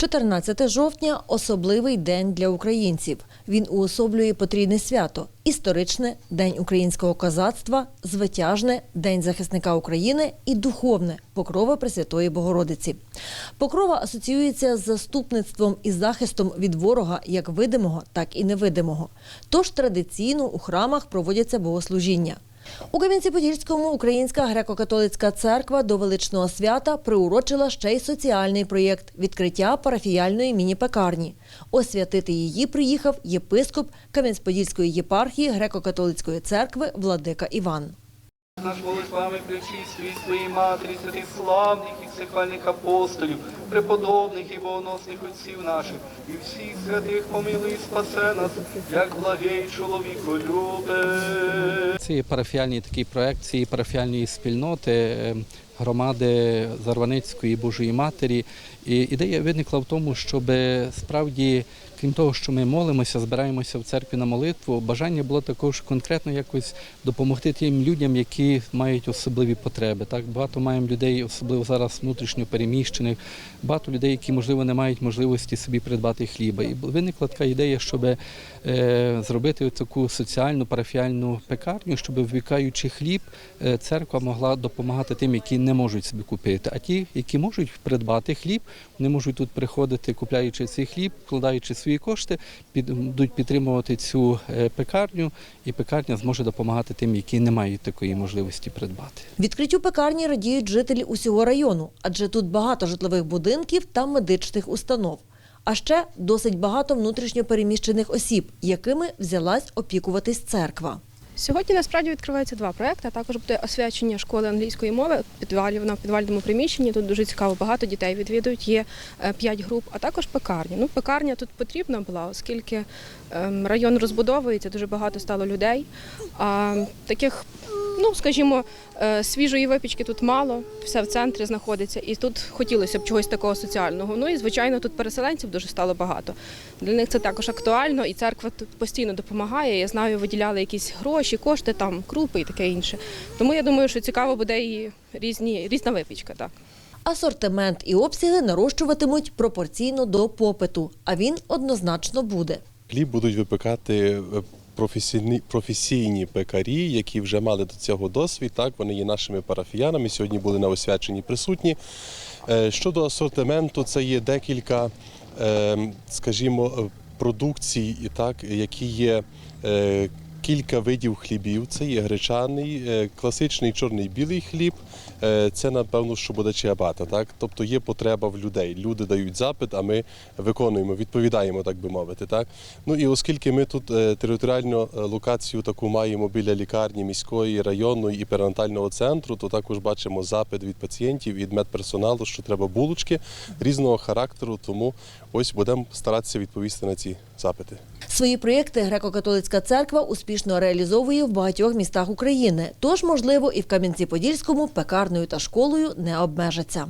14 жовтня особливий день для українців. Він уособлює потрійне свято: історичне день українського козацтва, звитяжне день захисника України і духовне покрова Пресвятої Богородиці. Покрова асоціюється з заступництвом і захистом від ворога як видимого, так і невидимого. Тож традиційно у храмах проводяться богослужіння. У Кам'янці-Подільському Українська греко-католицька церква до величного свята приурочила ще й соціальний проєкт відкриття парафіяльної міні-пекарні. Освятити її приїхав єпископ Кам'янець-Подільської єпархії греко-католицької церкви Владика Іван. Наш молитвами причислюй своїй матері, святих славних і всехвальних апостолів, преподобних і богоносних отців наших, і всіх святих помилуй, спасе нас, як благий чоловіколюбе. Це є парафіальний такий проект цієї парафіальної спільноти е, громади Зарваницької Божої Матері. І ідея виникла в тому, щоб справді, крім того, що ми молимося, збираємося в церкві на молитву, бажання було також конкретно якось допомогти тим людям, які мають особливі потреби. Так багато маємо людей, особливо зараз внутрішньо переміщених, багато людей, які можливо не мають можливості собі придбати хліба. І виникла така ідея, щоб е, зробити таку соціальну парафіальну пекарню, щоб ввікаючи хліб, е, церква могла допомагати тим, які не можуть собі купити. А ті, які можуть придбати хліб, вони можуть тут приходити, купляючи цей хліб, вкладаючи свої кошти, під, будуть підтримувати цю е, пекарню, і пекарня зможе допомагати тим, які не мають такої можливості придбати. Відкриттю пекарні радіють жителі усього району, адже тут багато житлових будинків та медичних установ. А ще досить багато внутрішньо переміщених осіб, якими взялась опікуватись церква. Сьогодні насправді відкриваються два проекти. а Також буде освячення школи англійської мови в підвалі. Вона в підвальному приміщенні. Тут дуже цікаво, багато дітей відвідують. Є е, п'ять груп, а також пекарня. Ну, пекарня тут потрібна була, оскільки ем, район розбудовується, дуже багато стало людей. А таких, ну скажімо, е, свіжої випічки тут мало, все в центрі знаходиться, і тут хотілося б чогось такого соціального. Ну і звичайно, тут переселенців дуже стало багато. Для них це також актуально, і церква тут постійно допомагає. Я знаю, виділяли якісь гроші, кошти, там крупи і таке інше. Тому я думаю, що цікаво буде і різні різна випічка. Так. Асортимент і обсяги нарощуватимуть пропорційно до попиту, а він однозначно буде. Хліб будуть випекати е, професійні, професійні пекарі, які вже мали до цього досвід. Так, вони є нашими парафіянами. Сьогодні були на освяченні присутні. Е, Щодо асортименту, це є декілька, е, скажімо, е, продукцій, так, які є. Кілька видів хлібів. Це є гречаний, е, класичний чорний білий хліб. Е, Це напевно, що буде чиабата. Так, тобто є потреба в людей. Люди дають запит, а ми виконуємо, відповідаємо, так би мовити. Так, ну і оскільки ми тут е, територіальну локацію таку маємо біля лікарні міської, районної і перинатального центру, то також бачимо запит від пацієнтів від медперсоналу, що треба булочки різного характеру. Тому ось будемо старатися відповісти на ці запити. Свої проєкти греко-католицька церква успішно реалізовує в багатьох містах України. Тож, можливо, і в Кам'янці-Подільському пекарною та школою не обмежиться.